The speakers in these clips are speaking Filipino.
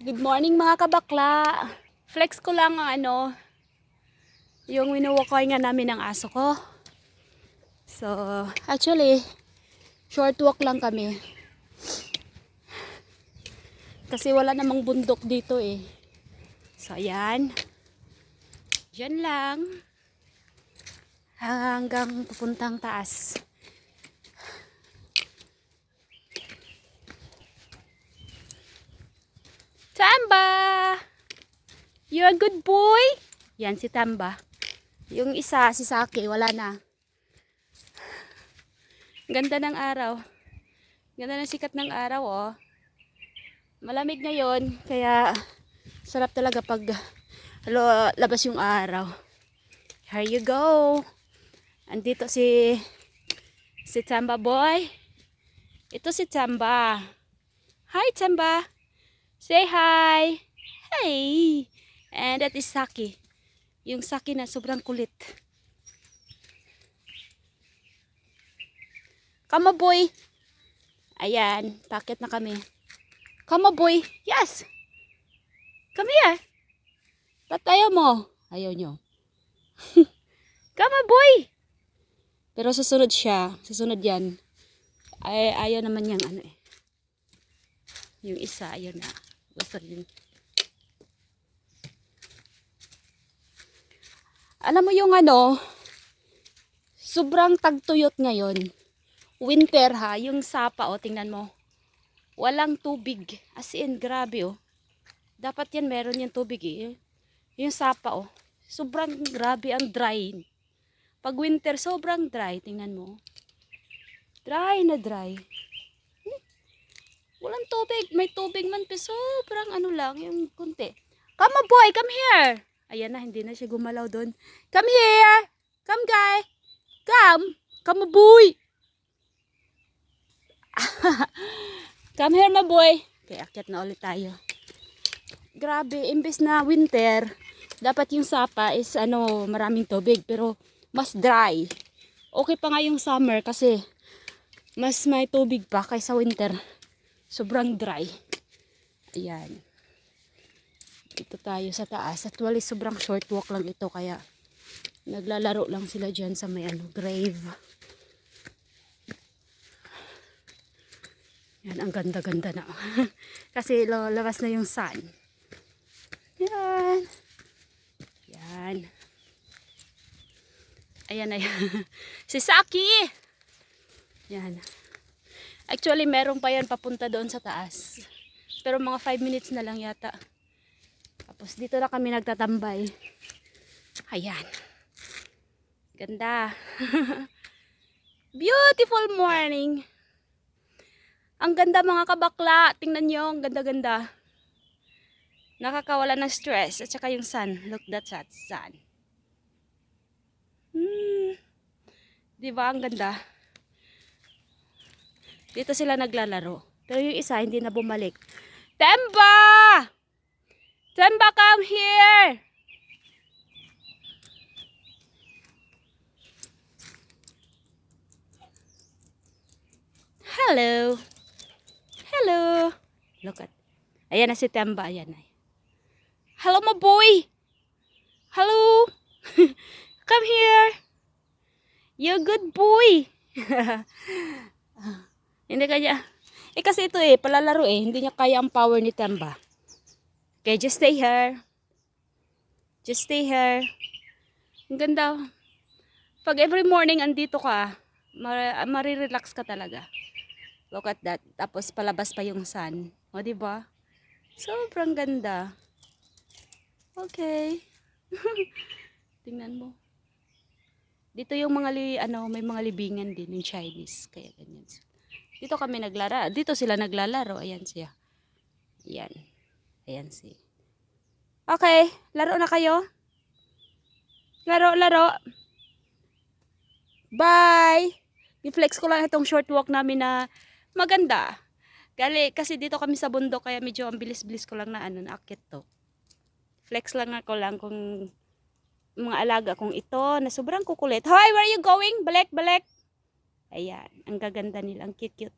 Good morning mga kabakla. Flex ko lang ang ano, yung winuwakoy nga namin ng aso ko. So, actually, short walk lang kami. Kasi wala namang bundok dito eh. So, ayan. Diyan lang. Hanggang pupuntang taas. Tamba! You're a good boy. Yan si Tamba. Yung isa, si Saki, wala na. Ganda ng araw. Ganda ng sikat ng araw, oh. Malamig ngayon, kaya sarap talaga pag labas yung araw. Here you go. Andito si si Tamba boy. Ito si Tamba. Hi, Tamba. Say hi. Hey. And that is Saki. Yung Saki na sobrang kulit. On, boy. Ayan, pakit na kami. On, boy. Yes. Come here. Ba't ayaw mo? Ayaw nyo. On, boy. Pero susunod siya. Susunod yan. Ay, ayaw naman niyang ano eh. Yung isa, ayaw na. Din. Alam mo yung ano, sobrang tagtuyot ngayon. Winter ha, yung sapa o, tingnan mo. Walang tubig. As in, grabe oh. Dapat yan meron yung tubig eh. Yung sapa oh. Sobrang grabe ang dry. Pag winter, sobrang dry. Tingnan mo. Dry na dry. Walang tubig. May tubig man, pero sobrang ano lang, yung kunti. Come on boy, come here. Ayan na, hindi na siya gumalaw doon. Come here. Come guy. Come. Come boy. come here my boy. Okay, akyat na ulit tayo. Grabe, imbes na winter, dapat yung sapa is ano, maraming tubig, pero mas dry. Okay pa nga yung summer kasi mas may tubig pa kaysa winter. Sobrang dry. Ayan. Dito tayo sa taas. Actually, sobrang short walk lang ito. Kaya, naglalaro lang sila dyan sa may ano, grave. Yan, ang ganda-ganda na. Kasi, lo, labas na yung sun. Yan. Yan. Ayan na yan. si Saki! Yan. Actually, meron pa yan papunta doon sa taas. Pero mga 5 minutes na lang yata. Tapos dito na kami nagtatambay. Ayan. Ganda. Beautiful morning. Ang ganda mga kabakla. Tingnan nyo, ang ganda-ganda. Nakakawala ng stress. At saka yung sun. Look, that sun. Hmm. Diba, ang ganda. Dito sila naglalaro. Pero yung isa, hindi na bumalik. Temba! Temba, come here! Hello! Hello! Look at. Ayan na si Temba. Ayan na. Hello, my boy! Hello! come here! You good boy! Hindi kanya. Eh kasi ito eh, palalaro eh. Hindi niya kaya ang power ni Temba. Okay, just stay here. Just stay here. Ang ganda. Pag every morning andito ka, mar marirelax ka talaga. Look at that. Tapos palabas pa yung sun. O, di ba? Sobrang ganda. Okay. Tingnan mo. Dito yung mga li, ano, may mga libingan din yung Chinese. Kaya ganyan. Dito kami naglara. Dito sila naglalaro. Ayan siya. Ayan. Ayan si. Okay, laro na kayo. Laro, laro. Bye. I-flex ko lang itong short walk namin na maganda. Gali, kasi dito kami sa bundok kaya medyo ang bilis-bilis ko lang na ano, naakit to. Flex lang ako lang kung mga alaga kong ito na sobrang kukulit. Hoy, where are you going? Balik, balik. Ayan, ang gaganda nila, ang cute-cute.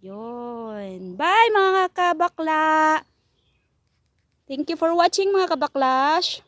Yun. Bye mga kabakla! Thank you for watching mga kabaklash.